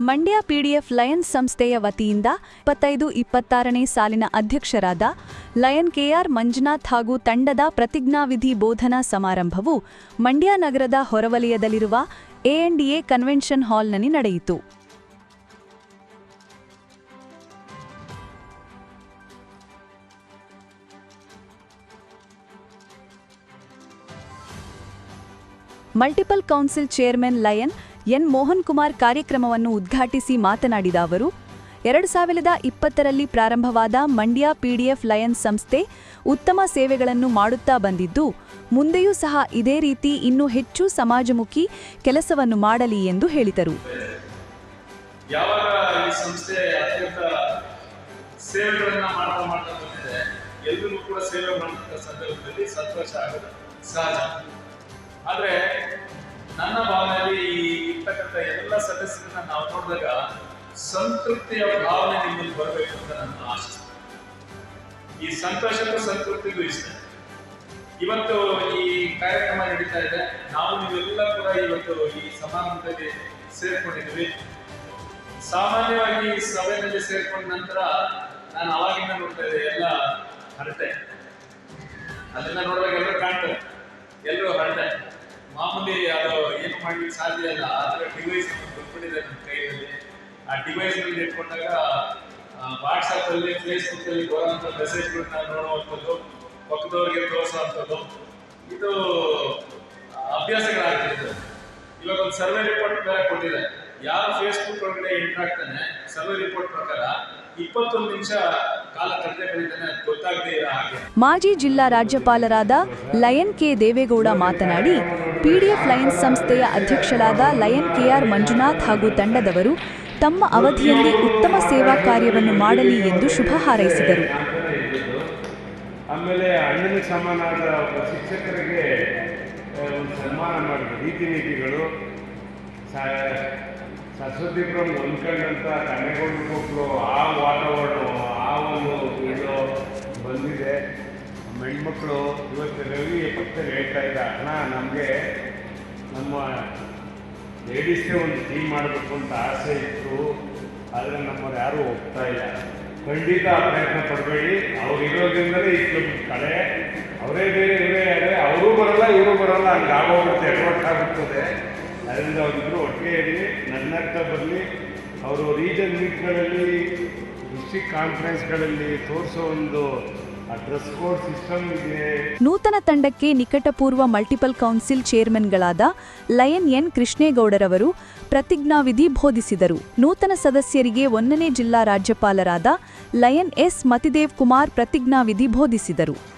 Mandya PDF lions ಸಂಸ್ಥೆಯ ವತಿಯಿಂದ ಇಪ್ಪತ್ತೈದು, ಇಪ್ಪತ್ತಾರನೇ ಸಾಲಿನ ಅಧ್ಯಕ್ಷರಾದ ಲಯನ್ ಕೆಆರ್ ಮಂಜುನಾಥ್ ಹಾಗೂ ತಂಡದ ಪ್ರತಿಜ್ಞಾವಿಧಿ ಬೋಧನಾ ಸಮಾರಂಭವು ಮಂಡ್ಯ ನಗರದ ಹೊರವಲಯದಲ್ಲಿರುವ ಎಎನ್ಡಿಎ ಕನ್ವೆನ್ಷನ್ ಹಾಲ್ನಲ್ಲಿ ನಡೆಯಿತು. Multiple council chairman lion N Mohan Kumar ಕಾರ್ಯಕ್ರಮವನ್ನು ಉದ್ಘಾಟಿಸಿ ಮಾತನಾಡಿದ ಅವರು, ಎರಡು ಸಾವಿರದ ಇಪ್ಪತ್ತರಲ್ಲಿ ಪ್ರಾರಂಭವಾದ ಮಂಡ್ಯ ಪಿಡಿಎಫ್ ಲಯನ್ಸ್ ಸಂಸ್ಥೆ ಉತ್ತಮ ಸೇವೆಗಳನ್ನು ಮಾಡುತ್ತಾ ಬಂದಿದ್ದು, ಮುಂದೆಯೂ ಸಹ ಇದೇ ರೀತಿ ಇನ್ನೂ ಹೆಚ್ಚು ಸಮಾಜಮುಖಿ ಕೆಲಸವನ್ನು ಮಾಡಲಿ ಎಂದು ಹೇಳಿದರು. ಕೂಡ ಸೇವೆ ಸಂದರ್ಭದಲ್ಲಿ ಸಂತೋಷ ಆಗುತ್ತೆ ಆದ್ರೆ ಎಲ್ಲ ಸದಸ್ಯರನ್ನ ನಾವು ನೋಡಿದಾಗ ಸಂತೃಪ್ತಿಯ ಭಾವನೆ ನಿಮ್ಮಲ್ಲಿ ಬರಬೇಕು ಅಂತ ನನ್ನ ಆಶಿಸ್ತೇನೆ ಈ ಸಂತೋಷಕ್ಕೂ ಸಂತೃಪ್ತಿಗೂ ಇಷ್ಟ. ಇವತ್ತು ಈ ಕಾರ್ಯಕ್ರಮ ನಡೀತಾ ಇದೆ. ನಾವು ನೀವೆಲ್ಲ ಕೂಡ ಇವತ್ತು ಈ ಸಮಾರಂಭದಲ್ಲಿ ಸೇರ್ಕೊಂಡಿದ್ವಿ ಸಾಮಾನ್ಯವಾಗಿ ಈ ಸಭೆಯಲ್ಲಿ ಸೇರ್ಕೊಂಡ ನಂತರ ನಾನು ಅವಾಗಿಂದ ನೋಡ್ತಾ ಇದ್ದೆ, ಎಲ್ಲ ಹರಟೆ. ಅದನ್ನ ನೋಡಿದಾಗ ಎಲ್ಲರೂ ಕಾಣ್ತಾರೆ. ಎಲ್ಲರೂ ಹರಟೆ. ಮಾಮೂಲಿ ಮಾಡ್ಲಿಕ್ಕೆ ಸಾಧ್ಯ ಇಲ್ಲ. ಆದರೆ ಡಿವೈಸ್ ಕೊಟ್ಬಿಟ್ಟಿದೆ ನಮ್ಮ ಕೈಯಲ್ಲಿ. ಆ ಡಿವೈಸ್ ಮೇಲೆ ಇಟ್ಕೊಂಡಾಗ ವಾಟ್ಸಪ್ಪಲ್ಲಿ ಫೇಸ್ಬುಕ್ಕಲ್ಲಿ ಬರುವಂತ ಮೆಸೇಜ್ಗಳನ್ನ ನೋಡುವಂಥದ್ದು, ಪಕ್ಕದವ್ರಿಗೆ ತೋರಿಸುವಂಥದ್ದು, ಇದು ಅಭ್ಯಾಸಗಳಾಗ್ತಿದ್ದು ಇವಾಗ ಒಂದು ಸರ್ವೆ ರಿಪೋರ್ಟ್ ಬೇರೆ ಕೊಟ್ಟಿದೆ. ಯಾರು ಫೇಸ್ಬುಕ್ ಒಳಗಡೆ ಎಂಟ್ರಾಗ್ತಾನೆ ಸರ್ವೆ ರಿಪೋರ್ಟ್ ಪ್ರಕಾರ ಇಪ್ಪತ್ತೊಂದು ನಿಮಿಷ ಮಾಜಿ ಜಿಲ್ಲಾ ರಾಜ್ಯಪಾಲರಾದ ಲಯನ್ ಕೆ ದೇವೇಗೌಡ ಮಾತನಾಡಿ ಪಿಡಿಎಫ್ ಲಯನ್ಸ್ ಸಂಸ್ಥೆಯ ಅಧ್ಯಕ್ಷರಾದ ಲಯನ್ ಕೆಆರ್ ಮಂಜುನಾಥ್ ಹಾಗೂ ತಂಡದವರು ತಮ್ಮ ಅವಧಿಯಲ್ಲಿ ಉತ್ತಮ ಸೇವಾ ಕಾರ್ಯವನ್ನು ಮಾಡಲಿ ಎಂದು ಶುಭ ಹಾರೈಸಿದರು. ಆಮೇಲೆ ಅಣ್ಣನ ಸಮಾನಾದ ಶಿಕ್ಷಕರಿಗೆ ಸನ್ಮಾನ ಮಾಡಿದ ರೀತಿ ನೀತಿಗಳು ಸ- ಸರಸ್ವತಿಪುರಂ ಹೊಂದ್ಕೊಂಡಂಥ ಕನ್ನೆಗೊಂಡು ಕೊಟ್ಟರು ಆ ವಾತಾವರಣ, ಆ ಒಂದು ಇದು ಬಂದಿದೆ. ಹೆಣ್ಮಕ್ಳು ಇವತ್ತು ರವಿ ಪಕ್ಕದಲ್ಲಿ ಹೇಳ್ತಾ ಇದ್ದ, ಅಣ್ಣ, ನಮಗೆ ನಮ್ಮ ಲೇಡೀಸ್ಗೆ ಒಂದು ಟೀಮ್ ಮಾಡಬೇಕು ಅಂತ ಆಸೆ ಇತ್ತು. ಆದರೆ ನಮ್ಮವ್ರು ಯಾರೂ ಹೋಗ್ತಾ ಇಲ್ಲ. ಖಂಡಿತ ಪ್ರಯತ್ನ ಪಡಬೇಡಿ. ಅವ್ರು ಇರೋದ್ರಿಂದಲೇ ಕ್ಲಬ್ ಕಡೆ ಅವರೇ ಬೇರೆ, ಇವರೇ ಆದರೆ ಅವರೂ ಬರಲ್ಲ, ಇವರು ಬರಲ್ಲ. ಹಂಗೆ ಆಗೋಗುತ್ತೆ ಎಡವಟ್ಟಾಗುತ್ತದೆ ಅದರಿಂದ ಅವರಿಬ್ಬರು ಒಟ್ಟಿಗೆ ಇರಲಿ ನನ್ನಾಗ್ತಾ ಬರಲಿ. ಅವರು ರೀಜನ್ ಮೀಟ್ಗಳಲ್ಲಿ ಡಿಸ್ಟಿಕ್ ಕಾನ್ಫರೆನ್ಸ್ಗಳಲ್ಲಿ ತೋರಿಸೋ ಒಂದು ನೂತನ ತಂಡಕ್ಕೆ ನಿಕಟಪೂರ್ವ ಮಲ್ಟಿಪಲ್ ಕೌನ್ಸಿಲ್ ಚೇರ್ಮನ್ಗಳಾದ ಲಯನ್ ಎನ್ ಕೃಷ್ಣೇಗೌಡರವರು ಪ್ರತಿಜ್ಞಾವಿಧಿ ಬೋಧಿಸಿದರು. ನೂತನ ಸದಸ್ಯರಿಗೆ ಒಂದನೇ ಜಿಲ್ಲಾ ರಾಜ್ಯಪಾಲರಾದ ಲಯನ್ ಎಸ್ ಮತಿದೇವ್ ಕುಮಾರ್ ಪ್ರತಿಜ್ಞಾವಿಧಿ ಬೋಧಿಸಿದರು.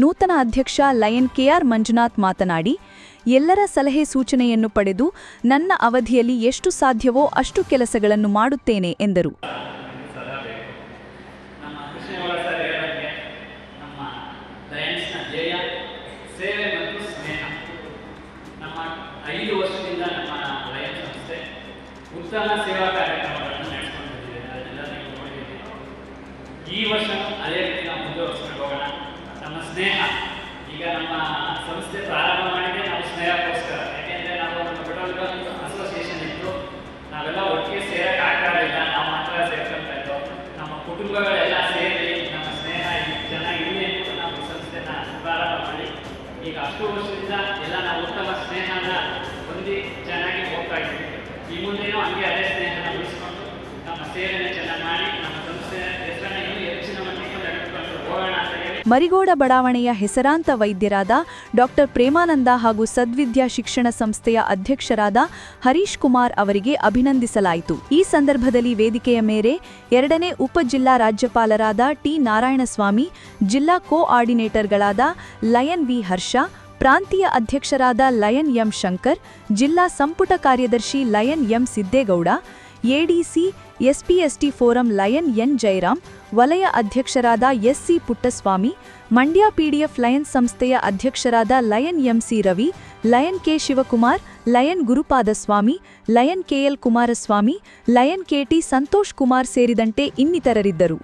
ನೂತನ ಅಧ್ಯಕ್ಷ ಲಯನ್ ಕೆಆರ್ ಮಂಜುನಾಥ್ ಮಾತನಾಡಿ, ಎಲ್ಲರ ಸಲಹೆ ಸೂಚನೆಯನ್ನು ಪಡೆದು ನನ್ನ ಅವಧಿಯಲ್ಲಿ ಎಷ್ಟು ಸಾಧ್ಯವೋ ಅಷ್ಟು ಕೆಲಸಗಳನ್ನು ಮಾಡುತ್ತೇನೆ ಎಂದರು. ಈ ವರ್ಷ ಅದೇ ರೀತಿ ನಾವು ಮುಂದುವರಿಸ್ಕೊಂಡು ಹೋಗೋಣ. ನಮ್ಮ ಸ್ನೇಹ. ಈಗ ನಮ್ಮ ಸಂಸ್ಥೆ ಪ್ರಾರಂಭ ಮಾಡಿದ್ರೆ ನಾವು ಸ್ನೇಹಕ್ಕೋಸ್ಕರ. ಯಾಕೆಂದರೆ ನಾವು ಒಂದು ಪೆಟ್ರೋಲ್ ಅಸೋಸಿಯೇಷನ್ ಇತ್ತು. ನಾವೆಲ್ಲ ಒಟ್ಟಿಗೆ ಸೇರಕ್ಕೆ ಆಗ್ತಾ ಇಲ್ಲ. ನಾವು ಮಾತ್ರ ಸೇರ್ಕೊಂತ ಇದ್ದೋ, ನಮ್ಮ ಕುಟುಂಬಗಳೆಲ್ಲ ಸೇರಿ ನಮ್ಮ ಸ್ನೇಹ ಚೆನ್ನಾಗಿರಲಿ ಅಂತ ನಾವು ಸಂಸ್ಥೆನ ಪ್ರಾರಂಭ ಮಾಡಿ. ಈಗ ಅಷ್ಟು ವರ್ಷದಿಂದ ಎಲ್ಲ ನಾವು ಉತ್ತಮ ಸ್ನೇಹನ ಹೊಂದಿ ಚೆನ್ನಾಗಿ ಹೋಗ್ತಾ ಇದ್ದೀವಿ. ಈ ಮುಂದೆನೂ ಹಂಗೆ ಅದೇ ಸ್ನೇಹನ ಉಳಿಸ್ಕೊಂಡು ನಮ್ಮ ಸೇವೆನ ಚೆನ್ನಾಗಿ ಮಾಡಿ ನಮ್ಮ ಸಂಸ್ಥೆ ಹೆಸರನ್ನ ಇನ್ನೂ ಹೆಚ್ಚಿನ ಮಟ್ಟಿಗೆ ನಡೆದುಕೊಂಡು ಹೋಗೋಣ ಅಂತ ಹೇಳಿ ಮರಿಗೋಡ ಬಡಾವಣೆಯ ಹೆಸರಾಂತ ವೈದ್ಯರಾದ ಡಾಕ್ಟರ್ ಪ್ರೇಮಾನಂದ ಹಾಗೂ ಸದ್ವಿದ್ಯಾ ಶಿಕ್ಷಣ ಸಂಸ್ಥೆಯ ಅಧ್ಯಕ್ಷರಾದ ಹರೀಶ್ ಕುಮಾರ್ ಅವರಿಗೆ ಅಭಿನಂದಿಸಲಾಯಿತು. ಈ ಸಂದರ್ಭದಲ್ಲಿ ವೇದಿಕೆಯ ಮೇರೆ ಎರಡನೇ ಉಪ ಜಿಲ್ಲಾ ರಾಜ್ಯಪಾಲರಾದ ಟಿ. ನಾರಾಯಣಸ್ವಾಮಿ, ಜಿಲ್ಲಾ ಕೋ ಆರ್ಡಿನೇಟರ್ಗಳಾದ ಲಯನ್ ವಿ. ಹರ್ಷ, ಪ್ರಾಂತೀಯ ಅಧ್ಯಕ್ಷರಾದ ಲಯನ್ ಎಂ. ಶಂಕರ್, ಜಿಲ್ಲಾ ಸಂಪುಟ ಕಾರ್ಯದರ್ಶಿ lion M. Siddegowda ADC, SPST forum lion N. Jairam ವಲಯ ಅಧ್ಯಕ್ಷರಾದ SC Puttaswamy, Mandya PDF lion ಸಂಸ್ಥೆಯ ಅಧ್ಯಕ್ಷರಾದ lion MC Ravi, lion K. Shivakumar, lion Gurupadaswamy, lion KL Kumaraswamy, lion KT Santosh Kumar ಸೇರಿದಂತೆ ಇನ್ನಿತರರಿದ್ದರು.